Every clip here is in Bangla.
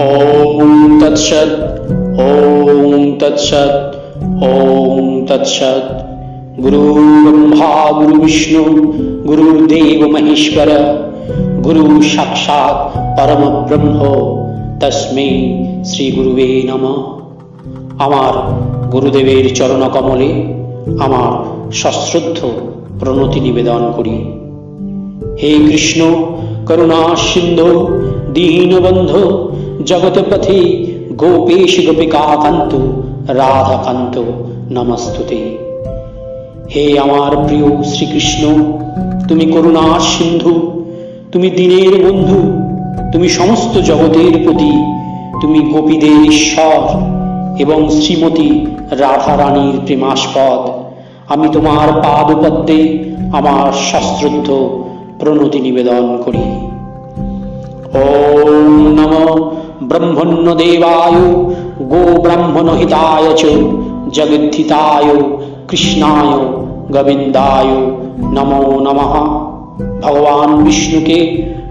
ॐ तत्सत् ॐ तत्सत् ॐ तत्सत् गुरु ब्रह्मा गुरु विष्णु गुरुदेव महेश्वर गुरु साक्षात् परम ব্রহ্ম তস্মৈ শ্রী গুরুবে নম আমার গুরুদেবের চরণকমলে আমার সশ্রদ্ধ প্রণতি নিবেদন করি হে কৃষ্ণ করুণা সিন্ধু দীনবন্ধ, জগৎপথে, গোপেশ গোপিকাকান্ত রাধাকান্ত, নমস্তুতে। হে আমার প্রিয় শ্রীকৃষ্ণ, তুমি করুণা সিন্ধু, তুমি দিনের বন্ধু, তুমি সমস্ত জগতের প্রতি, তুমি গোপীদের ঈশ্বর এবং শ্রীমতী রাধা রানীর প্রেমাস্পদ। আমি তোমার পাদপদ্মে আমার শাস্ত্রদ্ধ প্রণতি নিবেদন করি। নম ব্রহ্মণ্য দেবায় গো ব্রাহ্মণ হিতায় চ জগদ্ধিতায় কৃষ্ণায় গোবিন্দায় নমো নমঃ ভগবান বিষ্ণুকে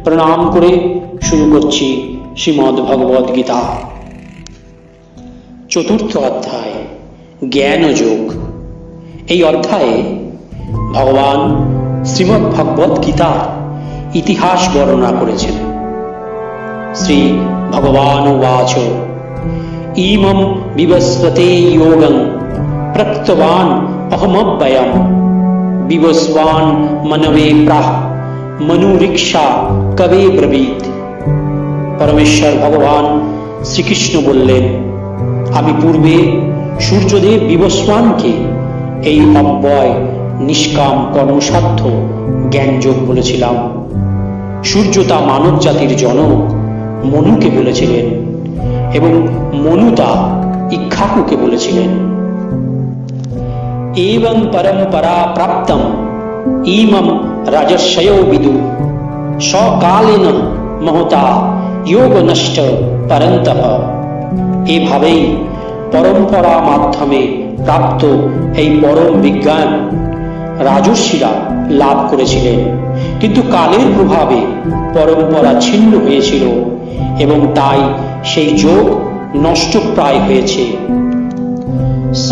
প্রণাম করে শুরু করছি শ্রীমদ্ ভগবদ গীতা চতুর্থ অধ্যায় জ্ঞান যোগ এই অধ্যায়ে ভগবান শ্রীমদ্ ভগবদ গীতার ইতিহাস বর্ণনা করেছেন শ্রী ভগবান উবাচ ইমম বিবস্বতে যোগং প্রক্তবান অহমব্যয়ম বিবস্বান মনবে প্রাহ মনুরিক্ষা কবে ব্রবীত পরমেশ্বর ভগবান শ্রীকৃষ্ণ বললেন আমি পূর্বে সূর্যদেব বিবস্বানকে এই অব্যয়, নিষ্কাম কর্মসাধ্য জ্ঞানযোগ বলেছিলাম। সূর্য তা মানব জাতির জনক মনুকে বলেছিলেন এবং মনু তা ইক্ষাকুকে বলেছিলেন। এবং পরম্পরা প্রাপ্তম ইমম রাজস্বয় বিদু। সকালীন মহতা যোগ নষ্ট পরন্ত এভাবেই পরম্পরা মাধ্যমে প্রাপ্ত এই পরম বিজ্ঞান রাজস্বীরা লাভ করেছিলেন। কিন্তু কালের প্রভাবে পরম্পরা ছিন্ন হয়েছিল। এবং তাই সেই যোগ নষ্টপ্রায় হয়েছে। স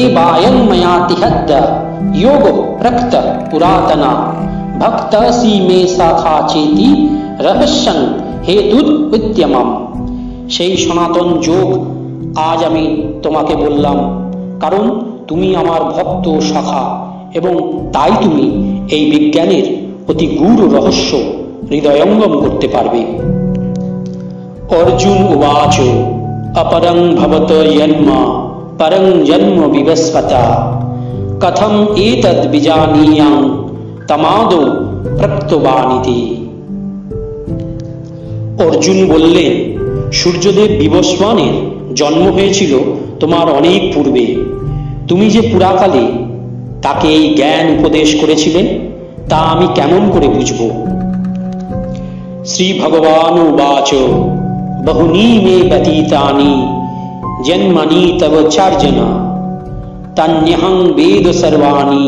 এবায়ং যোগ রক্ত পুরাতনা। ভক্ত সীমে শাখা চেতি রহস্যং সেই সনাতন যোগ আজ আমি তোমাকে বললাম, কারণ তুমি আমার ভক্ত শাখা এবং তাই তুমি এই বিজ্ঞানের অতি গুরু রহস্য হৃদয়ঙ্গম করতে পারবে। অর্জুন উবাচ অপরং ভবত জন্ম, পরং জন্ম বিবস্বতা। কথম এতদ বিজানীয়াং, তমাদৌ প্রক্তবানিতি অর্জুন বললেন, সূর্যদেব বিবস্বানের জন্ম হয়েছিল তোমার অনেক পূর্বে। তুমি যে পুরাকালে তাকে এই জ্ঞান উপদেশ করেছিলেন তা আমি কেমন করে বুঝব? শ্রী ভগবান উবাচ বহুনি মে ব্যতীতানি, জন্মনি তব চার্জনা। তন্যহং বেদ সর্বাণি,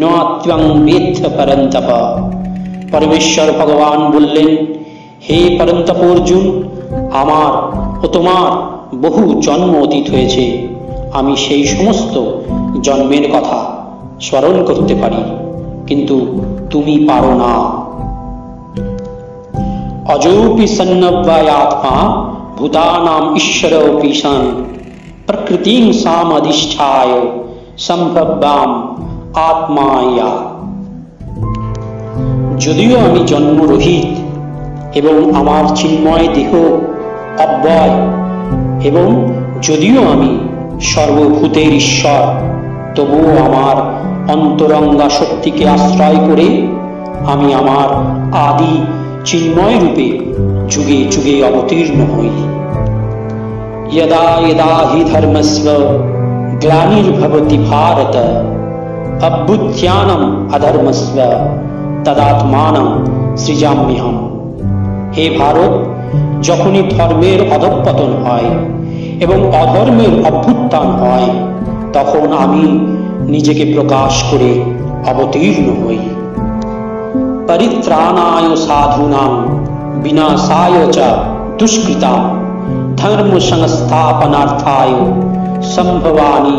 নত্বং বেত্থ পরন্তপ। পরমেশ্বর ভগবান বললেন, হে পরন্তপ অর্জুন আমার ও তোমার বহু জন্ম অতীত হয়েছে। আমি সেই সমস্ত জন্মের কথা স্মরণ করতে পারি, কিন্তু তুমি পারো না। সন্নব্যাত্মা ভূতানাম ঈশ্বরোপি সন প্রকৃতিং সামধিষ্ঠায় সম্ভব্যাম আত্মায়া যদিও আমি জন্মরহিত এবং আমার চিন্ময় দেহ অব্যয়, এবং যদিও আমি সর্বভূতের ঈশ্বর, তবুও আমার অন্তরঙ্গা শক্তিকে আশ্রয় করে আমি আমার আদি চিন্ময় রূপে যুগে যুগে অবতীর্ণ হই यदा यदा हि धर्मस्व ग्लानिर्भवति भारत अभ्युत्थानम् अधर्मस्व তদাত্মানম সৃজাম্যহম হে ভারত যখনই ধর্মের অধঃপতন হয় এবং অধর্মের অভ্যুত্থান হয় তখন আমি নিজেকে প্রকাশ করে অবতীর্ণ হই পরিত্রাণায় সাধূনাং বিনাশায় চ দুষ্কৃতা ধর্ম সংস্থাপনার্থায় সম্ভবানি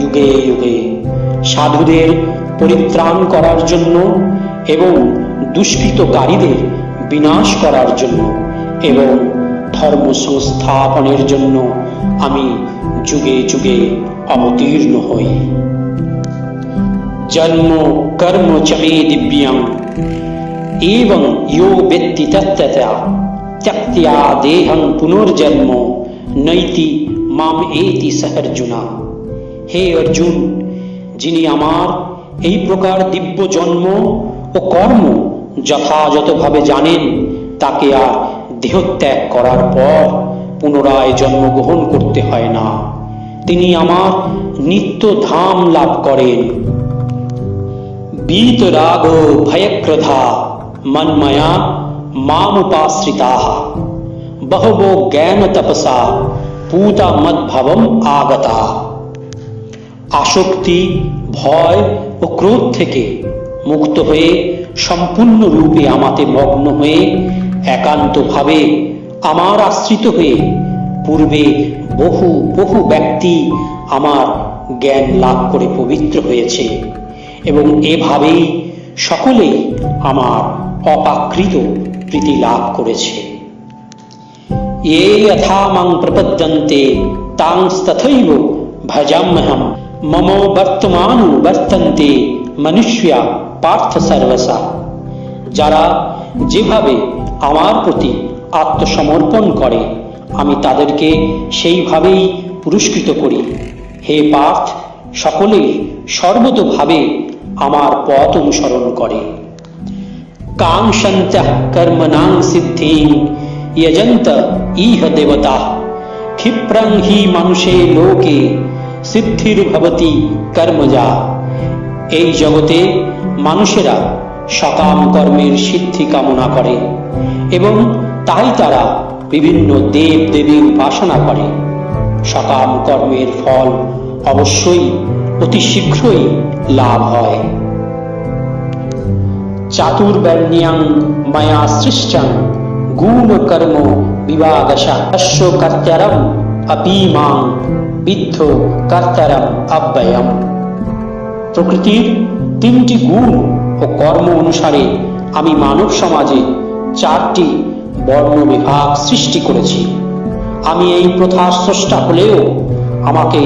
যুগে যুগে সাধুদের পরিত্রাণ করার জন্য এবং দুষ্কৃতকারীদের বিনাশ করার জন্য এবং ধর্ম সংস্থাপনের জন্য আমি যুগে যুগে অবতীর্ণ হই। জন্ম কর্ম চ মে দিব্যং এবং ইয়ো ব্যক্তি তত্ত্বতা ত্যক্তিয়া দেহং পুনর্জন্ম নৈতি মাম এতি সহর্জুনা হে অর্জুন যিনি আমার এই প্রকার দিব্য জন্ম ও কর্ম যথাযথভাবে জানেন তাকে আর দেহত্যাগ করার পর পুনরায় জন্মগ্রহণ করতে হয় না তিনি আমার নিত্য ধাম লাভ করেন वीतरागो भयक्रोधा मन्मया मामुपाश्रिताः बहवो জ্ঞান তপসা পূতা মদ্ভবম আগতা আসক্তি ভয় ও ক্রোধ থেকে মুক্ত হয়ে সম্পূর্ণ রূপে আমাতে মগ্ন হয়ে একান্তভাবে আমার আশ্রিত হয়ে পূর্বে বহু বহু ব্যক্তি আমার জ্ঞান লাভ করে পবিত্র হয়েছে এবং এভাবেই সকলেই আমার অপাকৃত প্রীতি লাভ করেছে। এ যথা মাং প্রপদ্যন্তে তাং তথৈব ভজাম্যহম মম বর্তমানু বর্তন্তে মনুষ্যা পার্থ সর্বসা। যারা যেভাবে আমার প্রতি আত্মসমর্পণ করে, আমি তাদেরকে সেইভাবেই পুরস্কৃত করি। হে পার্থ সকলে সর্বতভাবে আমার পথ অনুসরণ করে। কাঙ্ক্ষন্ত কর্মণাং সিদ্ধিং ইয়জন্ত ইহ দেবতা। ক্ষিপ্রং হি মানুষে লোকে সিদ্ধির ভবতি কর্মজা। এই জগতে মানুষেরা সকাম কর্মের সিদ্ধি কামনা করে এবং তাই তারা বিভিন্ন দেব দেবীর উপাসনা করে। সকাম কর্মের ফল অবশ্যই অতি শীঘ্রই লাভ হয়। চাতুর্বর্ণ্যাং মায়া সৃষ্টং গুণ কর্ম বিভাগশা অশ্ব অপিমাং বিদ্ধ কর্তারম অব্যয়ম। প্রকৃতির তিনটি গুণ ও কর্ম অনুসারে আমি মানব সমাজে চারটি বর্ণ বিভাগ সৃষ্টি করেছি। আমি এই প্রথা স্রষ্টা হলেও আমাকে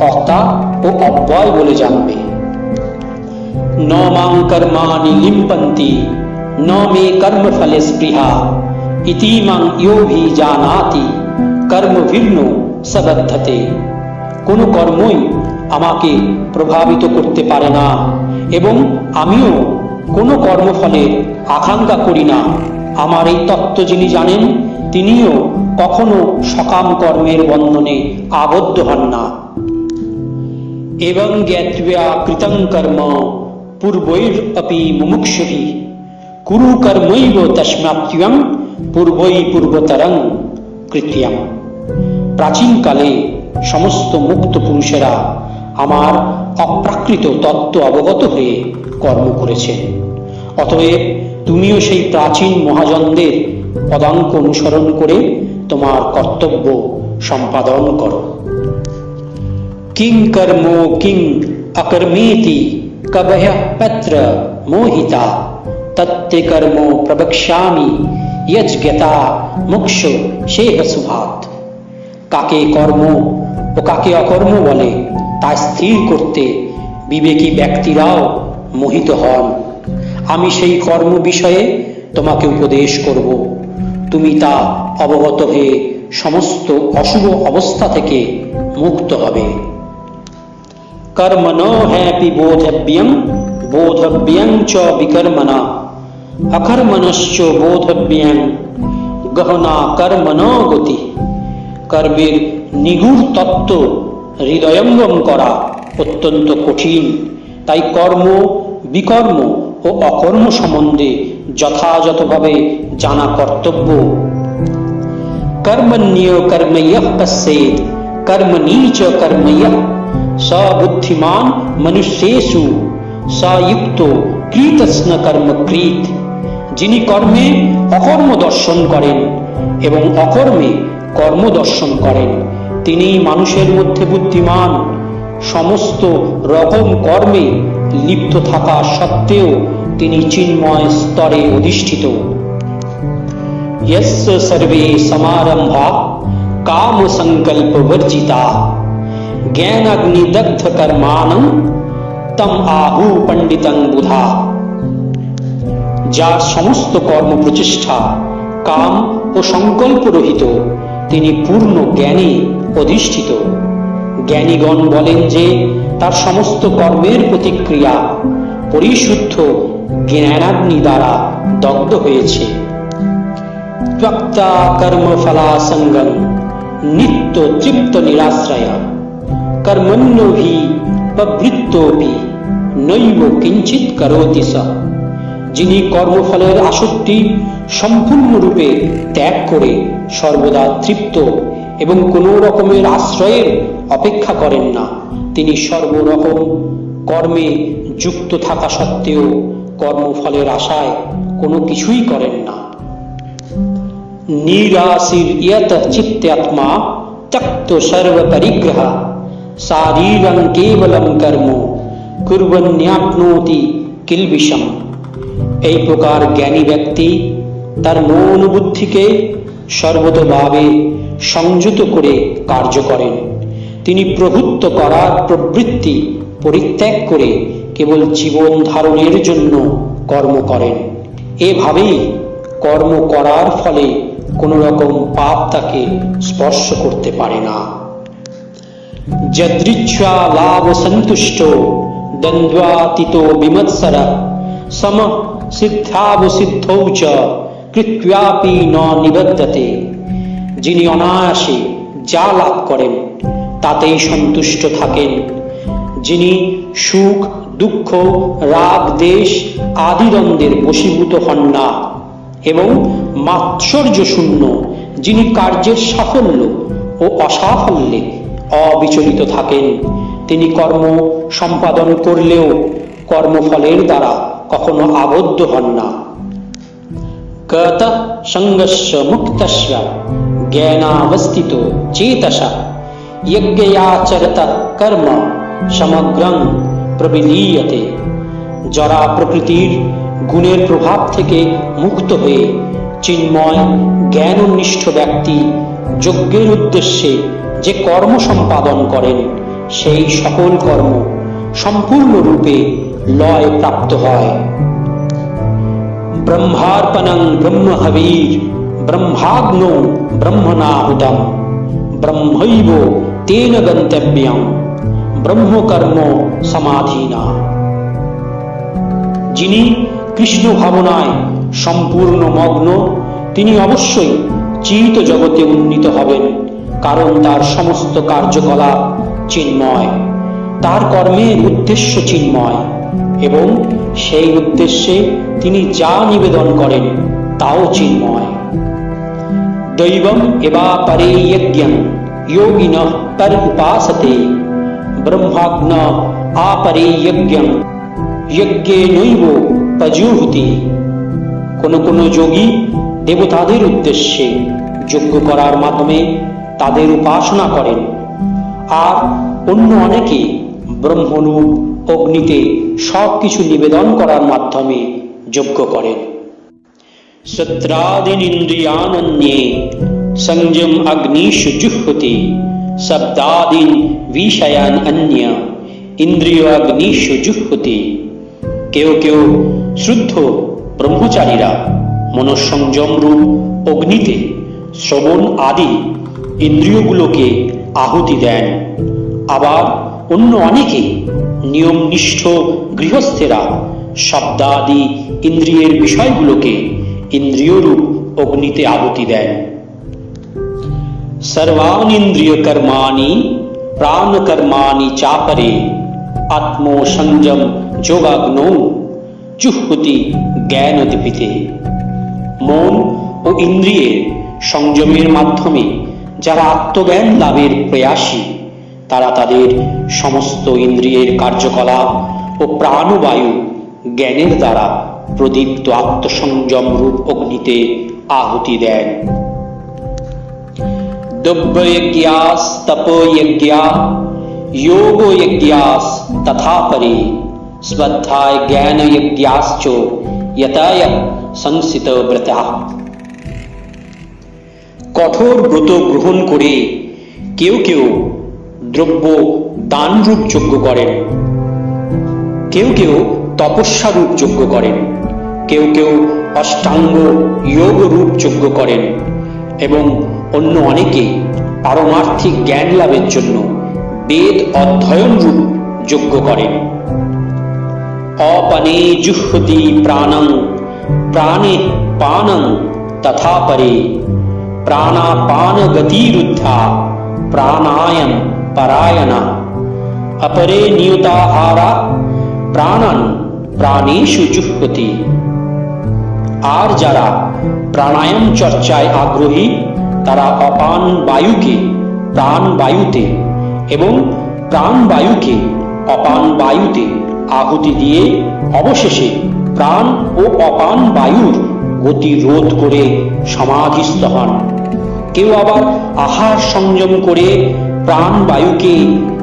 কর্তা ও অব্যয় বলে জানবে। ন মাং কর্মাণি লিম্পন্তি ন মে কর্ম ফলে স্পৃহা ইতিমাং ইয়ো ভি জানাতি, কর্ম ভিন্ন সবদ্ধতে। কোনো কর্মই আমাকে প্রভাবিত করতে পারে না এবং আমিও কোনো কর্মফলের আকাঙ্ক্ষা করি না। আমার এই তত্ত্ব যিনি জানেন, তিনিও কখনো সকাম কর্মের বন্ধনে আবদ্ধ হন না। জ্ঞাত্বা কৃতং কর্ম পূর্বৈর অপি মুমুক্ষুভি কুরু কর্মৈব তস্মাপ্ত্যং পূর্বই পূর্বতরং কৃত্যম প্রাচীনকালে সমস্ত মুক্ত পুরুষেরা আমার অপ্রাকৃত তত্ত্ব অবগত হয়ে কর্ম করেছেন। অতএব তুমিও সেই প্রাচীন মহাজনদের পদাঙ্ক অনুসরণ করে তোমার কর্তব্য সম্পাদন করো। কিং কর্ম কিং অকর্মেতি কবহ পত্র মোহিতা তত্তে কর্ম প্রবক্ষ্যামি যজ্ঞতা মোক্ষ শেহ সুভাত কাকে কর্ম ও কাকে অকর্ম বলে তা স্থির করতে বিবেকী ব্যক্তিরাও মোহিত হন আমি সেই কর্ম বিষয়ে তোমাকে উপদেশ করব। তুমি তা অবগত হয়ে সমস্ত অশুভ অবস্থা থেকে মুক্ত হবে। কর্মণ হ্যাপি বোধব্যং বোধব্যং চ বিকর্মণা অকর্মণশ্চ বোধব্যং গহনা কর্মণ গতি কর্মের নিগুড় তত্ত্ব হৃদয়ঙ্গম করা অত্যন্ত কঠিন তাই কর্ম বিকর্ম ও অকর্ম সম্বন্ধে যথাযথভাবে জানা কর্তব্য। কর্মণ্য কর্ময় পশ্যেদ, কর্মণী চ কর্ময় স বুদ্ধিমান মনুষ্যেষু স যুক্ত কৃতস্ন কর্ম কৃত যিনি কর্মে অকর্ম দর্শন করেন এবং অকর্মে কর্ম দর্শন করেন তিনি মানুষের মধ্যে বুদ্ধিমান সমস্ত রকম কর্মে লিপ্ত থাকা সত্ত্বেও তিনি চিন্ময় স্তরে অধিষ্ঠিত यस्य सर्वे समारंभा काम संकल्प वर्जिता ज्ञान अग्निदग्ध कर्माणं তম আহু পণ্ডিতং বুধা যার সমস্ত কর্ম প্রচেষ্টা কাম ও সংকল্প রহিত তিনি পূর্ণ জ্ঞানে অধিষ্ঠিত জ্ঞানীগণ বলেন যে তার সমস্ত কর্মের প্রতিক্রিয়া পরিশুদ্ধ জ্ঞানাগ্নি দ্বারা দগ্ধ হয়েছে ত্যক্তা কর্মফলাসঙ্গম নিত্য তৃপ্ত নিরাশ্রয় কর্মণ্যভি প্রবৃত্তপি নৈব কিঞ্চিত করোতি স যিনি কর্মফলের আসক্তি সম্পূর্ণরূপে ত্যাগ করে সর্বদা তৃপ্ত এবং কোনো রকমের আশ্রয়ের অপেক্ষা করেন না। তিনি সর্বরকম কর্মে যুক্ত থাকা সত্ত্বেও কর্মফলের আশায় কোনো কিছুই করেন না। নিরাশির ইয়ত চিত্তাত্মা ত্যক্ত সর্ব শারীরং কেবলম কর্ম কুর্বন্যাপ্নোতি কিলবিষম এই প্রকার জ্ঞানী ব্যক্তি তার মন বুদ্ধিকে সর্বতভাবে সংযত করে কার্য করেন। তিনি প্রভুত্ব করার প্রবৃত্তি পরিত্যাগ করে কেবল জীবন ধারণের জন্য কর্ম করেন। এভাবেই কর্ম করার ফলে কোনো রকম পাপ তাকে স্পর্শ করতে পারে না। যদৃচ্ছা লাভ সন্তুষ্ট দ্বন্দ্বাতীত বিমৎসর সম সিদ্ধাবসিদ্ধৌ কৃত্যাপি ন নিবদ্ধতে যিনি অনায়াসে যা লাভ করেন, তাতেই সন্তুষ্ট থাকেন। যিনি সুখ, দুঃখ, রাগ, দেশ আদি দ্বন্দ্বের বশীভূত হন না। এবং মাৎসর্য শূন্য, যিনি কার্যের সাফল্য ও অসাফল্যে অবিচলিত থাকেন। তিনি কর্ম সম্পাদন করলেও কর্মফলের দ্বারা কখনো আবদ্ধ হন না। মুক্তস্য জ্ঞানাবস্থিত চেতসা কর্ম সমগ্রং প্রবিলীয়তে জরা প্রকৃতির গুণের প্রভাব থেকে মুক্ত হয়ে চিন্ময় জ্ঞাননিষ্ঠ ব্যক্তি যজ্ঞের উদ্দেশ্যে যে কর্ম সম্পাদন করেন, সেই সকল কর্ম সম্পূর্ণরূপে লয় প্রাপ্ত হয়। ব্রহ্মার্পণং ব্রহ্মহবীর, ব্রহ্মাগ্নৌ ব্রহ্মণাহুতম ব্রহ্মৈব তেন গন্তব্যম ব্রহ্মকর্ম সমাধীনা। যিনি কৃষ্ণ ভাবনায় সম্পূর্ণ মগ্ন, তিনি অবশ্যই চিত জগতে উন্নীত হবেন। কারণ তার সমস্ত কার্যকলাপ চিন্ময়। তার কর্মের উদ্দেশ্য চিন্ময় এবং সেই উদ্দেশ্যে তিনি যা নিবেদন করেন তাও চিন্ময়। দৈবম এবা পরে যজ্ঞম যোগিন পর উপাসতে, ব্রহ্মাগ্ন আপরে যজ্ঞম যজ্ঞে নৈব পজুহুতি। কোন কোন যোগী দেবতাদের উদ্দেশ্যে যজ্ঞ করার মাধ্যমে তাদের উপাসনা করেন। আর অন্য অনেকে ব্রহ্মরূপ অগ্নিতে সব কিছু নিবেদন করার মাধ্যমে যজ্ঞ করেন। সত্রাদিনিন্দ্রিয়ানন্যে সংযম অগ্নিষু জুহ্যতে শব্দাদিন বিষয়ান অন্য ইন্দ্রিয় অগ্নিষু জুহ্যতে কেউ কেউ শুদ্ধ ব্রহ্মচারীরা মনঃসংযম রূপ অগ্নিতে, শ্রবণ আদি ইন্দ্রিয়গুলোকে আহুতি দেন। আবার অন্য অনেকে নিয়মনিষ্ঠ গৃহস্থেরা শব্দাদি ইন্দ্রিয়ের বিষয়গুলোকে ইন্দ্রিয়রূপ অগ্নিতে আহুতি দেন। সর্বানিন্দ্রিয় কর্মাণি প্রাণ কর্মাণি চাপরে আত্মসংযম যোগাগ্নৌ চুহুতি জ্ঞান মন ও ইন্দ্রিয়ের সংযমের মাধ্যমে যারা আত্মজ্ঞান লাভের প্রয়াসী তারা তাদের সমস্ত ইন্দ্রিয়ের কার্যকলাপ ও প্রাণবায়ু জ্ঞানের দ্বারা প্রদীপ্ত আত্মসংযম রূপ অগ্নিতে আহুতি দেন दुब्बयज्ञास तपोयज्ञा योगो यज्ञास तथा परे স্বধ্যায় জ্ঞান যজ্ঞাশ্চ यताय সংসিত ব্রতা কঠোর ব্রত গ্রহণ করে কেউ কেউ দ্রব্য দান রূপ যোগ্য করেন। কেউ কেউ তপস্যা রূপ যোগ্য করেন। কেউ কেউ অষ্টাঙ্গ যোগ রূপ যোগ্য করেন এবং অন্য অনেকে পারমার্থিক জ্ঞান লাভের জন্য বেদ অধ্যয়ন রূপ যোগ্য করেন। অপানে জুহতি প্রাণং, প্রাণে পানং, তথা পরে প্রাণাপান গতিরুদ্ধা প্রাণায়াম পরায়ণা অপরে নিয়তাহারা প্রাণান প্রাণেষু জুহ্যতি আর যারা প্রাণায়াম চর্চায় আগ্রহী তারা অপান বায়ুকে প্রাণ বায়ুতে এবং প্রাণ বায়ুকে অপান বায়ুতে আহুতি দিয়ে অবশেষে প্রাণ ও অপান বায়ুর গতি রোধ করে সমাধিস্থ হন। কেউ আবার আহার সংযম করে প্রাণ বায়ুকে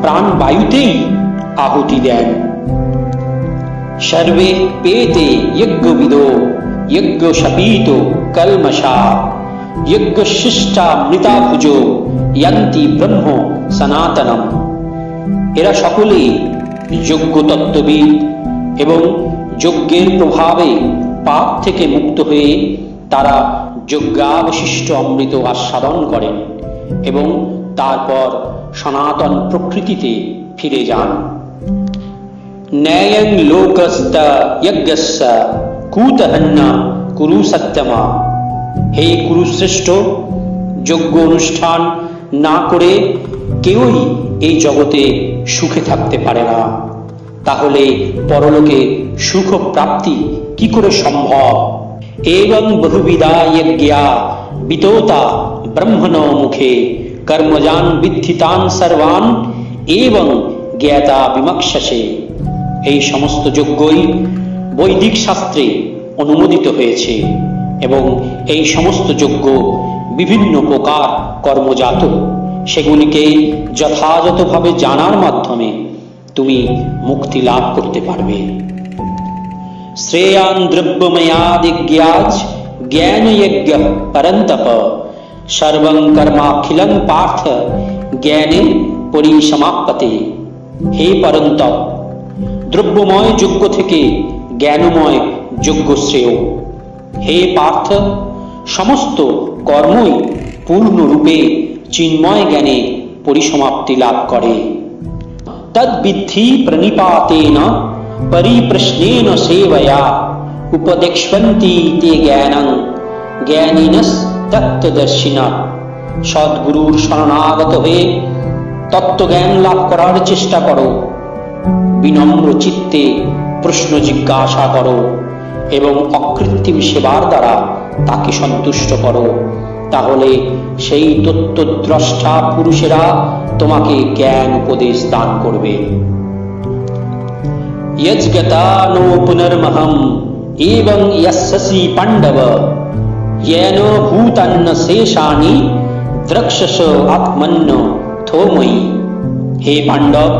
প্রাণ বায়ুতেই আহুতি দেন। সর্বে পেতে যজ্ঞবিদো যজ্ঞ শপীত কলমশা যজ্ঞ শিষ্টা মৃতাভুজো, যন্তি ব্রহ্ম সনাতনম। এরা সকলেই যোগ্য তত্ত্ববিদ এবং যজ্ঞের প্রভাবে পাপ থেকে মুক্ত হয়ে তারা যজ্ঞাবশিষ্ট অমৃত আস্বাদন করেন এবং তারপর সনাতন প্রকৃতিতে ফিরে যান। ন্যায়ং লোকস্ত যজ্ঞস্য কুতহন্ন কুরু সত্যমা। হে কুরুশ্রেষ্ঠ যোগ্য অনুষ্ঠান না করে কেউই এই জগতে সুখে থাকতে পারে না। তাহলে পরলোকে সুখ প্রাপ্তি কি করে সম্ভব? এবং বহুবিধা যজ্ঞা বিতোতা ব্রহ্মণ মুখে, কর্মজান বিদ্ধিতান সর্বান, এবং জ্ঞাতা বিমক্ষসে। এই সমস্ত যজ্ঞই বৈদিক শাস্ত্রে অনুমোদিত হয়েছে এবং এই সমস্ত যজ্ঞ বিভিন্ন প্রকার কর্মজাত। সেগুলিকে যথাযথভাবে জানার মাধ্যমে তুমি মুক্তি লাভ করতে পারবে। শ্রেয়ান দ্রব্যময়াদিজ্ঞাজ জ্ঞান যজ্ঞ পরন্তপ সর্বং কর্মাখিলং পার্থ জ্ঞানে পরিসমাপ্যতে হে পরন্তপ দ্রব্যময় যজ্ঞ থেকে জ্ঞানময় যজ্ঞ শ্রেয় হে পার্থ সমস্ত কর্মই পূর্ণরূপে চিন্ময় জ্ঞানে পরিসমাপ্তি লাভ করে তদ্বিদ্ধি প্রণিপাতেন পরিপ্রশ্নেন সেবয়া উপদেক্ষ্বন্তি তে জ্ঞানং জ্ঞানিনস সদ্গুরুর শরণাগত হয়ে তত্ত্বজ্ঞান লাভ করার চেষ্টা করো বিনম্র চিত্তে প্রশ্ন জিজ্ঞাসা করো এবং অকৃত্রিম সেবার দ্বারা তাকে সন্তুষ্ট করো তাহলে সেই তত্ত্বদ্রষ্টা পুরুষেরা তোমাকে জ্ঞান উপদেশ দান করবে। ಯಜ್ಗತಾನೋ ಪುನರ್ಮಹಂ ಏವಂ ಯಸ್ಸಸಿ ಪಾಂಡವ ಯೇನ ಭೂತನ್ನ ಶೇಷಾನಿ দ্রক্ষস আত্মন্য থোময়ী হে পাণ্ডব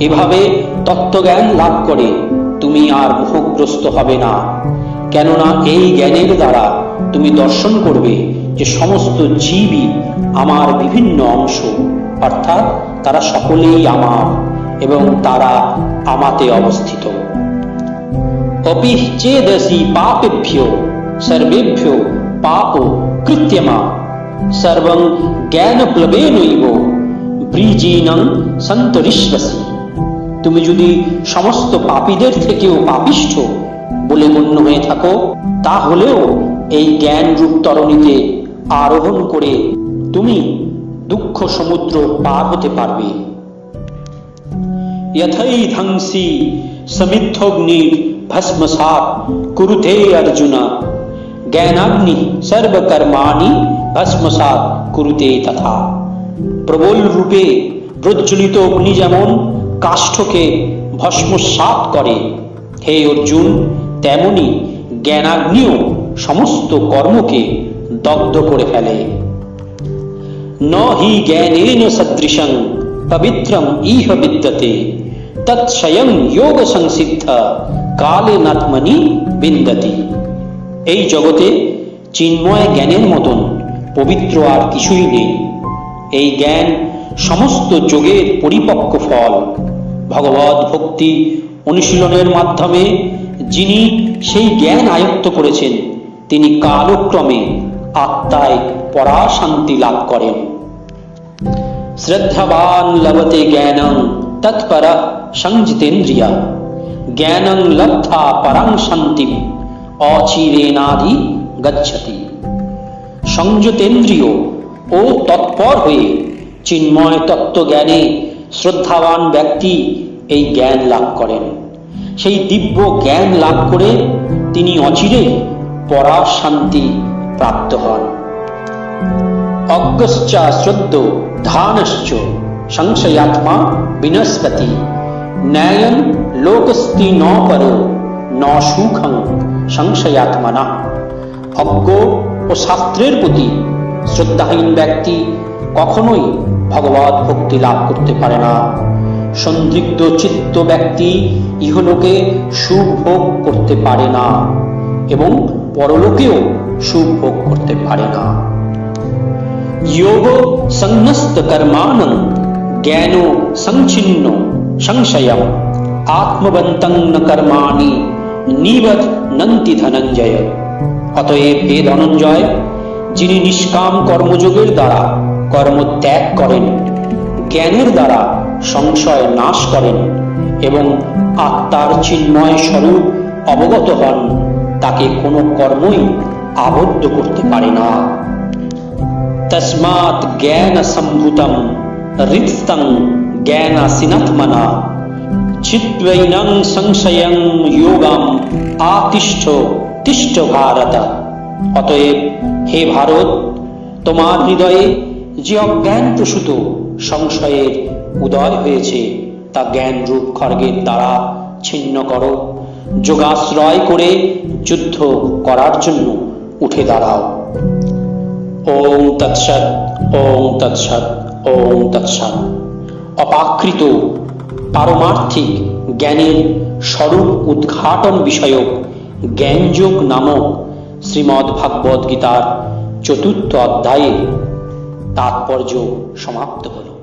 এভাবে তত্ত্বজ্ঞান লাভ করে তুমি আর মোহগ্রস্ত হবে না। কেননা এই জ্ঞানের দ্বারা তুমি দর্শন করবে যে সমস্ত জীবই আমার বিভিন্ন অংশ। অর্থাৎ তারা সকলেই আমার। এবং তারা আমাতে অবস্থিত। অপি চেদসি পাপেভ্য, সর্বেভ্য পাপ কৃত্যমা, সর্বং জ্ঞান প্লবেনৈব ব্রিজীনং সন্তরিষ্বসি। তুমি যদি সমস্ত পাপীদের থেকেও পাপিষ্ঠ বলে গণ্য হয়ে থাকো, তাহলেও এই জ্ঞান রূপ তরণীতে আরোহণ করে তুমি দুঃখ সমুদ্র পার হতে পারবে। यथैधंसि समिद्धोग्निर भस्मसात कुरुते अर्जुन জ্ঞানাগ্নি সর্বকর্মাণি ভস্মসাত কুরুতে তথা প্রবল রূপে প্রজ্বলিত অগ্নি যেমন কাষ্ঠকে ভস্মসাত করে হে অর্জুন তেমনি জ্ঞানাগ্নিও সমস্ত কর্মকে দগ্ধ করে ফেলে ন হি জ্ঞানেন সদৃশং পবিত্রম ইহ বিদ্যতে তৎস্বয়ং যোগ সংসিদ্ধ কালে নাত্মনি বিন্দতি এই জগতে চিন্ময় জ্ঞানের মতন পবিত্র আর কিছুই নেই। এই জ্ঞান সমস্ত যোগের পরিপক্ক ফল। ভগবত ভক্তি অনুশীলনের মাধ্যমে যিনি সেই জ্ঞান আয়ত্ত করেছেন, তিনি কালক্রমে আত্মায় পরাশান্তি লাভ করেন। শ্রদ্ধাবান লভতে জ্ঞানং তৎপর সংজিতেন্দ্রিয়া জ্ঞানং লব্ধা পরং শান্তি অচিরেনাদি গচ্ছতি সংযতেন্দ্রিয় ও তৎপর হয়ে চিন্ময় তত্ত্ব জ্ঞানে শ্রদ্ধাবান ব্যক্তি এই জ্ঞান লাভ করেন। সেই দিব্য জ্ঞান লাভ করে তিনি অচিরে পরার শান্তি প্রাপ্ত হন। অজ্ঞশ্চ শ্রদ্ধ ধানশ্চ সংশয়াত্মা বিনস্পতি ন্যায়ন লোকস্তি ন পর ন সুখং সংশয়াত্মনা অজ্ঞ ও শাস্ত্রের প্রতি শ্রদ্ধাহীন ব্যক্তি কখনোই ভগবত ভক্তি লাভ করতে পারে না সন্দিগ্ধ চিত্ত ব্যক্তি ইহলোকে সুখ ভোগ করতে পারে না এবং পরলোকেও সুখ ভোগ করতে পারে না যোগ সংন্যস্ত কর্মাণং জ্ঞান সংচ্ছিন্ন সংশয় আত্মবন্তং ন কর্মাণি নিবধ নন্তি ধনঞ্জয় অতএব হে ধনঞ্জয় যিনি নিষ্কাম কর্মযোগের দ্বারা কর্ম ত্যাগ করেন, জ্ঞানের দ্বারা সংশয় নাশ করেন এবং আত্মার চিন্ময় স্বরূপ অবগত হন, তাকে কোনো কর্মই আবদ্ধ করতে পারে না। তস্মাৎ জ্ঞান সম্ভূতম হৃদস্তং জ্ঞান সিনাত্মনা চিত্বৈনং সংশয়ং যোগম আতিষ্ঠ তিষ্ঠ ভারত অতএব হে ভারত তোমার হৃদয়ে যে অজ্ঞান প্রসূত সংশয়ের উদয় হয়েছে, তা জ্ঞান রূপ খড়গের দ্বারা ছিন্ন করো। যোগাশ্রয় করে যুদ্ধ করার জন্য উঠে দাঁড়াও। ওং তৎসৎ ওং তৎসৎ। ওং তৎসাম অপাকৃত পারমার্থিক জ্ঞানের স্বরূপ উদ্ঘাটন বিষয়ক জ্ঞানযোগ নামক শ্রীমদ্ ভাগবত গীতার চতুর্থ অধ্যায়ে তাৎপর্য সমাপ্ত হলো।